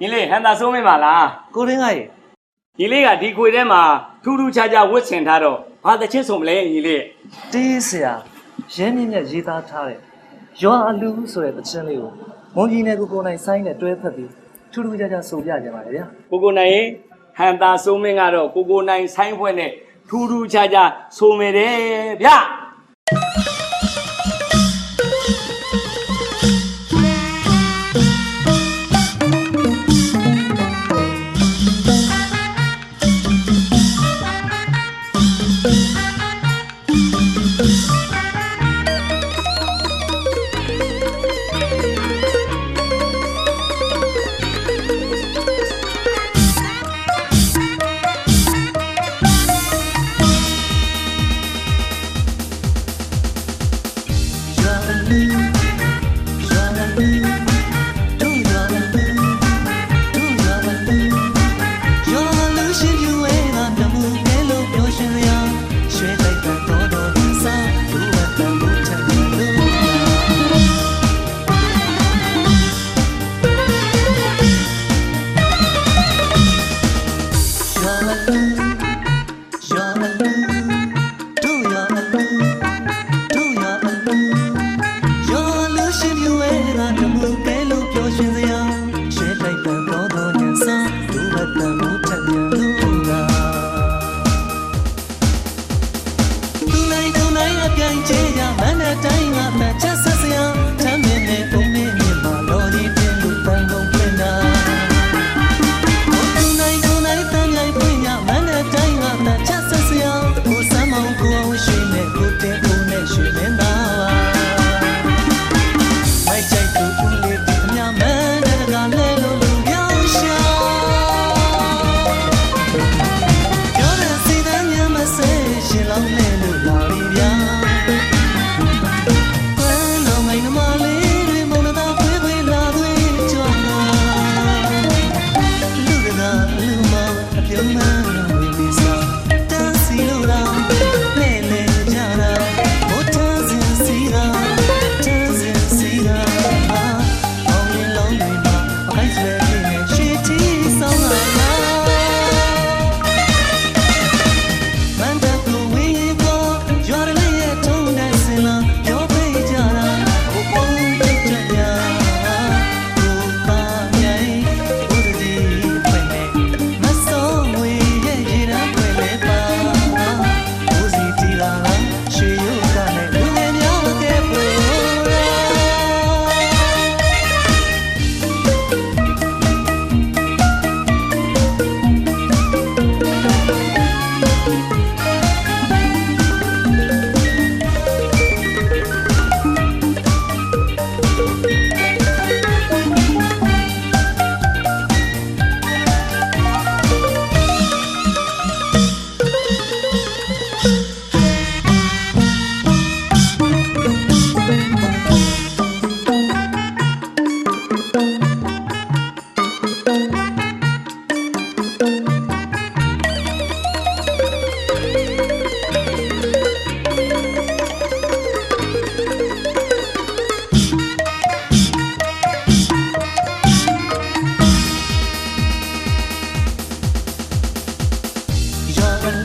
ညီလေးဟန်သာဆိုးမင်းပါလားကိုရင်းကရေညီလေးကဒီခွေထဲမှာထူးထူးခြားခြားဝတ်ဆင်ထားတော့ဘာတချစ်ဆုံးမလဲညီလေးတေးဆရာရင်းမြင့်မြတ်ရေးသားထားတဲ့ရွာအလူဆိုတဲ့တခြင်းလေးကိုမွန်ကြီးနဲ့ကိုကိုနိုင်ဆိုင်းနဲ့တွဲဖက်ပြီးထူးထူးခြားခြားဆိုပြကြပါလေဗျာကိုကိုနိုင်ရင်ဟန်သာဆိုးမင်းကတော့ကိုကိုနိုင်ဆိုင်းဖွဲ့နဲ့ထူးထူးခြားခြားဆိုမယ်တယ်ဗျာ ရှင်လောင်းနဲ့လို့လာပြီဗျာဘယ်လိုငိုင်းနမလေးတွေမုန်းတာဖွေးဖွေးလာသွေးကြွလာလူကသာ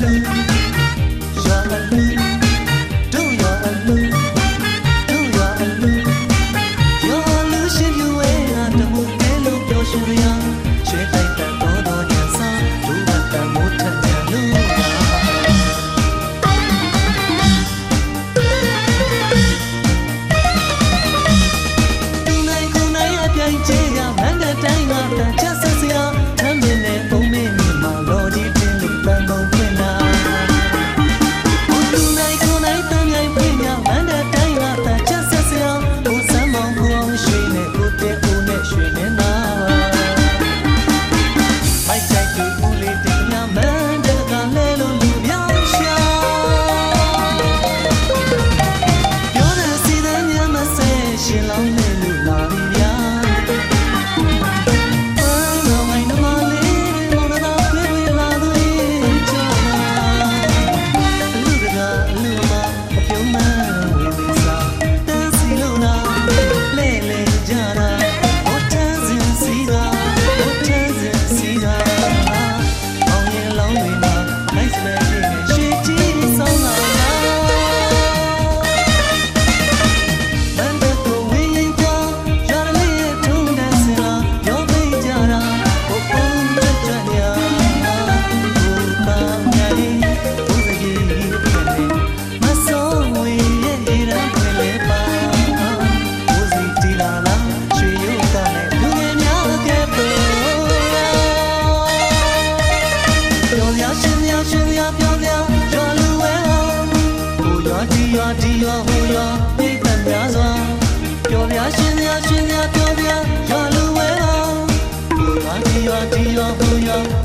Your illusion you wear, the moon, hello, your shoulder, your ချင်းများပြောပြရလူဝဲတော်ဒီရွာဒီရွာဒီရွာဟိုရွာ